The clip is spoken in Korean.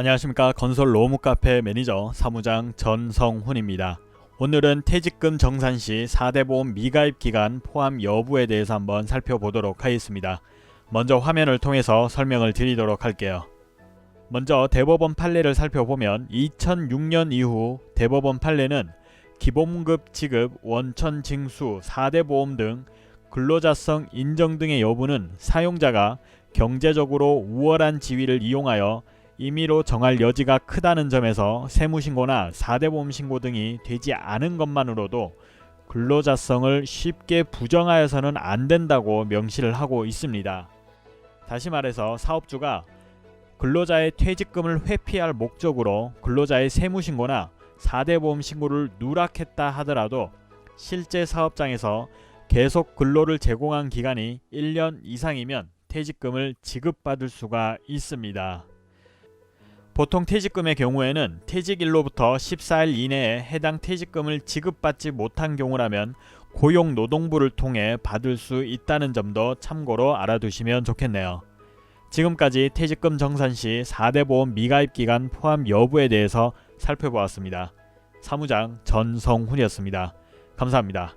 안녕하십니까 건설 로무 카페 매니저 사무장 전성훈입니다. 오늘은 퇴직금 정산 시 4대 보험 미가입 기간 포함 여부에 대해서 한번 살펴보도록 하겠습니다. 먼저 화면을 통해서 설명을 드리도록 할게요. 먼저 대법원 판례를 살펴보면 2006년 이후 대법원 판례는 기본급 지급, 원천 징수, 4대 보험 등 근로자성 인정 등의 여부는 사용자가 경제적으로 우월한 지위를 이용하여 임의로 정할 여지가 크다는 점에서 세무신고나 4대 보험 신고 등이 되지 않은 것만으로도 근로자성을 쉽게 부정하여서는 안 된다고 명시를 하고 있습니다. 다시 말해서 사업주가 근로자의 퇴직금을 회피할 목적으로 근로자의 세무신고나 4대 보험 신고를 누락했다 하더라도 실제 사업장에서 계속 근로를 제공한 기간이 1년 이상이면 퇴직금을 지급받을 수가 있습니다. 보통 퇴직금의 경우에는 퇴직일로부터 14일 이내에 해당 퇴직금을 지급받지 못한 경우라면 고용노동부를 통해 받을 수 있다는 점도 참고로 알아두시면 좋겠네요. 지금까지 퇴직금 정산 시 4대 보험 미가입 기간 포함 여부에 대해서 살펴보았습니다. 사무장 전성훈이었습니다. 감사합니다.